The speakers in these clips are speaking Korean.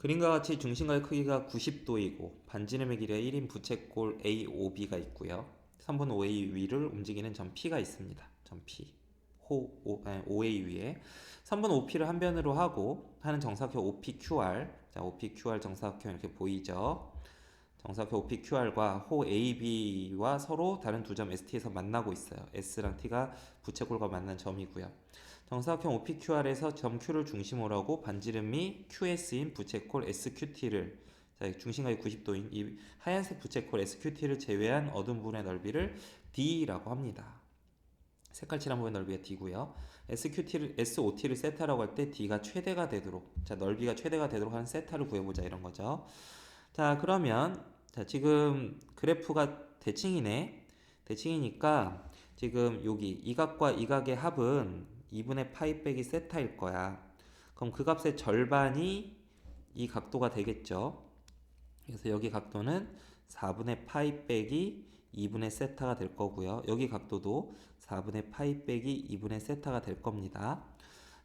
그림과 같이 중심과의 크기가 90도이고 반지름의 길이가 1인 부채꼴 AOB가 있고요. 3분 5A 위를 움직이는 점 P가 있습니다. 점 P. 호, 오, 아니, OA 위에 3분 OP를 한 변으로 하고 하는 정사각형 OPQR 자 OPQR 정사각형 이렇게 보이죠 정사각형 OPQR과 호 AB와 서로 다른 두 점 ST에서 만나고 있어요 S랑 T가 부채꼴과 만난 점이고요 정사각형 OPQR에서 점 Q를 중심으로 하고 반지름이 QS인 부채꼴 SQT를 자, 중심각이 90도인 이 하얀색 부채꼴 SQT를 제외한 어두운 부분의 넓이를 D라고 합니다. 색깔 칠한 부분의 넓이가 D고요. SQT를 SOT를 세타라고 할 때 D가 최대가 되도록 자 넓이가 최대가 되도록 하는 세타를 구해 보자 이런 거죠. 자 그러면 자 지금 그래프가 대칭이네. 대칭이니까 지금 여기 이 각과 이 각의 합은 2분의 파이 빼기 세타일 거야. 그럼 그 값의 절반이 이 각도가 되겠죠. 그래서 여기 각도는 4분의 파이 빼기 2분의 세타가 될 거고요. 여기 각도도 4분의 파이 빼기 2분의 세타가 될 겁니다.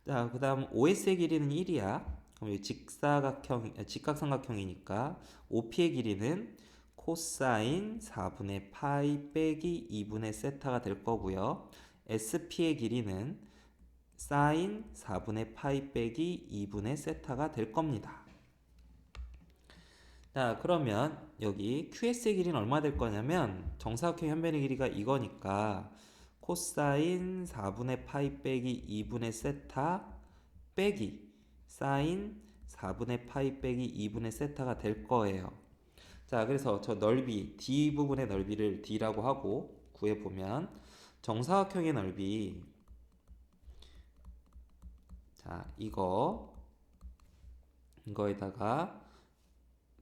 자, 그 다음 OS의 길이는 1이야. 그럼 이 직사각형, 아, 직각삼각형이니까 OP의 길이는 코사인 4분의 파이 빼기 2분의 세타가 될 거고요. SP의 길이는 사인 4분의 파이 빼기 2분의 세타가 될 겁니다. 자, 그러면 여기 QS의 길이는 얼마 될 거냐면 정사각형 현변의 길이가 이거니까 코사인 4분의 파이 빼기 2분의 세타 빼기 사인 4분의 파이 빼기 2분의 세타가 될 거예요. 자, 그래서 저 넓이 D 부분의 넓이를 D라고 하고 구해 보면 정사각형의 넓이 자, 이거 이거에다가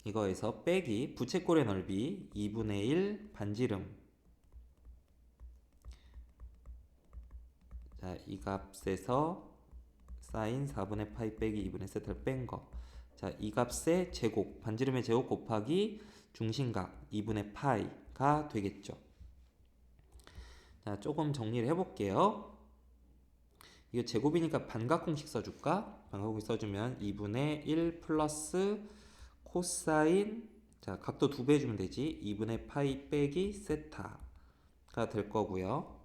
이거에서 빼기 부채꼴의 넓이 2분의 1 반지름 자, 이 값에서 사인 4분의 파이 빼기 2분의 세타를 뺀 거. 자, 이 값의 제곱, 반지름의 제곱 곱하기 중심각 2분의 파이가 되겠죠. 자, 조금 정리를 해볼게요. 이거 제곱이니까 반각공식 써줄까? 반각공식 써주면 2분의 1 플러스 코사인 자 각도 두 배 주면 되지. 2분의 파이 빼기 세타가 될 거고요.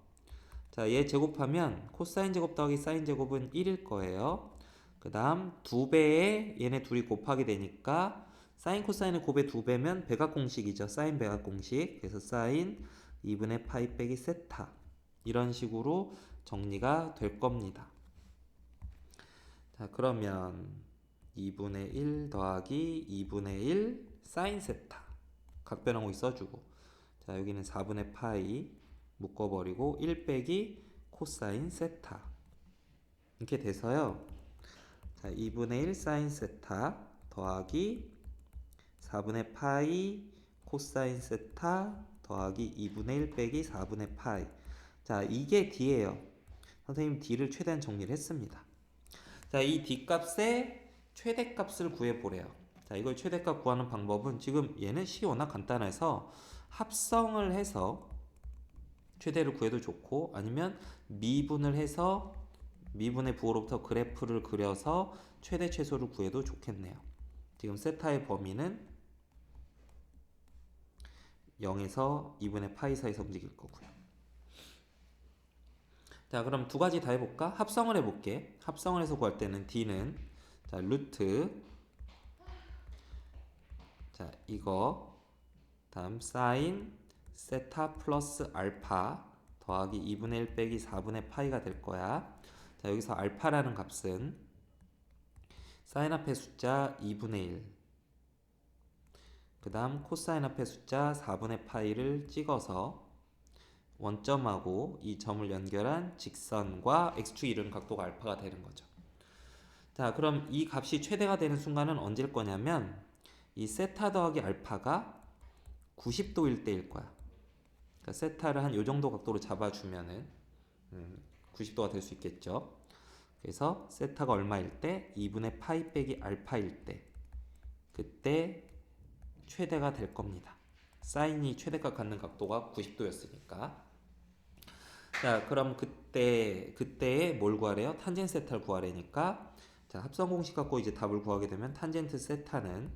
자 얘 제곱하면 코사인 제곱 더하기 사인 제곱은 1일 거예요. 그 다음 두 배에 얘네 둘이 곱하게 되니까 사인 코사인의 곱의 두 배면 백악공식이죠. 사인 백악공식. 그래서 사인 2분의 파이 빼기 세타. 이런 식으로 정리가 될 겁니다. 자 그러면 2분의 1 더하기 2분의 1 사인 세타 각변하고 써주고 자 여기는 4분의 파이 묶어버리고 1 빼기 코사인 세타 이렇게 돼서요. 자 2분의 1 사인 세타 더하기 4분의 파이 코사인 세타 더하기 2분의 1 빼기 4분의 파이. 자 이게 D예요 선생님 D를 최대한 정리를 했습니다 자 이 D 값에 최대 값을 구해보래요. 자, 이걸 최대값 구하는 방법은 지금 얘는 식이 워낙 간단해서 합성을 해서 최대를 구해도 좋고 아니면 미분을 해서 미분의 부호로부터 그래프를 그려서 최대 최소를 구해도 좋겠네요. 지금 세타의 범위는 0에서 2분의 파이 사이에서 움직일 거고요. 자, 그럼 두 가지 다 해볼까? 합성을 해볼게. 합성을 해서 구할 때는 D는 자, 루트 자, 이거 다음 사인 세타 플러스 알파 더하기 2분의 1 빼기 4분의 파이가 될 거야. 자, 여기서 알파라는 값은 사인 앞에 숫자 2분의 1. 그 다음 코사인 앞에 숫자 4분의 파이를 찍어서 원점하고 이 점을 연결한 직선과 x축이 이루는 각도가 알파가 되는 거죠. 자, 그럼 이 값이 최대가 되는 순간은 언제일 거냐면 이 세타 더하기 알파가 90도일 때일 거야. 그러니까 세타를 한 요 정도 각도로 잡아주면은 음, 90도가 될 수 있겠죠. 그래서 세타가 얼마일 때 2분의 파이 빼기 알파일 때 그때 최대가 될 겁니다. 사인이 최대값 갖는 각도가 90도였으니까. 자, 그럼 그때 그때에 뭘 구하래요? 탄젠 세타를 구하래니까 자, 합성 공식 갖고 이제 답을 구하게 되면 탄젠트 세타는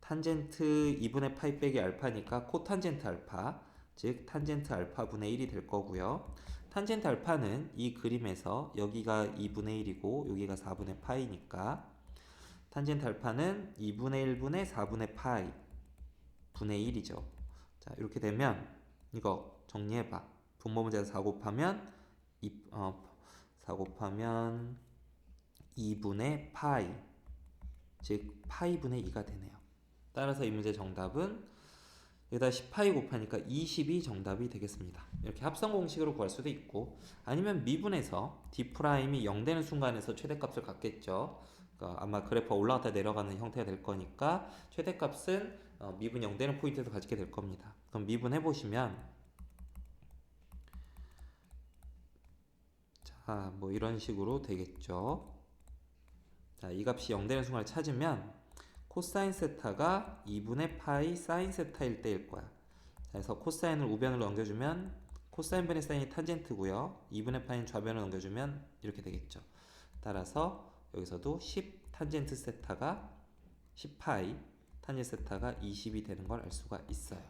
탄젠트 2분의 파이 빼기 알파니까 코탄젠트 알파, 즉 탄젠트 알파 분의 1이 될 거고요. 탄젠트 알파는 이 그림에서 여기가 2분의 1이고 여기가 4분의 파이니까 탄젠트 알파는 2분의 1분의 4분의 파이 분의 1이죠. 자, 이렇게 되면 이거 정리해 봐. 분모 문제에서 4 곱하면 2, 어, 4 곱하면 2분의 파이 즉 파이분의 2가 되네요. 따라서 이 문제 정답은 여기다 10파이 곱하니까 20이 정답이 되겠습니다. 이렇게 합성 공식으로 구할 수도 있고 아니면 미분에서 d 프라임이 0 되는 순간에서 최대값을 갖겠죠. 그러니까 아마 그래프가 올라갔다 내려가는 형태가 될 거니까 최대값은 어, 미분 0 되는 포인트에서 가지게 될 겁니다. 그럼 미분 해보시면 자, 뭐 이런 식으로 되겠죠. 자, 이 값이 0 되는 순간을 찾으면 코사인 세타가 2분의 파이 사인 세타일 때일 거야. 자, 그래서 코사인을 우변으로 넘겨주면 코사인 분의 사인이 탄젠트고요. 2분의 파이는 좌변으로 넘겨주면 이렇게 되겠죠. 따라서 여기서도 10 탄젠트 세타가 10파이 탄젠트 세타가 20이 되는 걸 알 수가 있어요.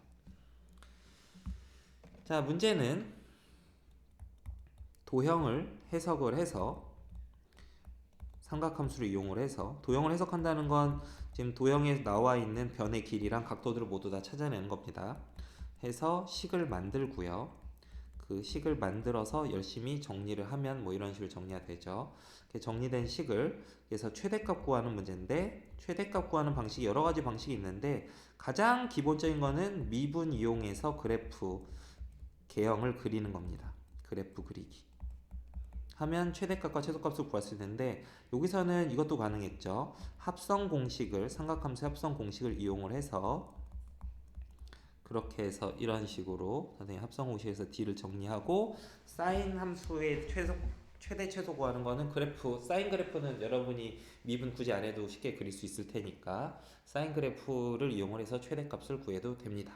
자, 문제는 도형을 해석을 해서 삼각함수를 이용을 해서 도형을 해석한다는 건 지금 도형에 나와 있는 변의 길이랑 각도들을 모두 다 찾아내는 겁니다. 해서 식을 만들고요. 그 식을 만들어서 열심히 정리를 하면 뭐 이런 식으로 정리가 되죠. 정리된 식을 그래서 최대값 구하는 문제인데 최대값 구하는 방식이 여러 가지 방식이 있는데 가장 기본적인 거는 미분 이용해서 그래프 개형을 그리는 겁니다. 그래프 그리기. 하면 최대값과 최소값을 구할 수 있는데 여기서는 이것도 가능했죠. 합성 공식을 삼각함수 합성 공식을 이용을 해서 그렇게 해서 이런 식으로 선생님 합성 공식에서 d를 정리하고 사인 함수의 최소 최대 최소 구하는 거는 그래프 사인 그래프는 여러분이 미분 굳이 안 해도 쉽게 그릴 수 있을 테니까 사인 그래프를 이용을 해서 최대값을 구해도 됩니다.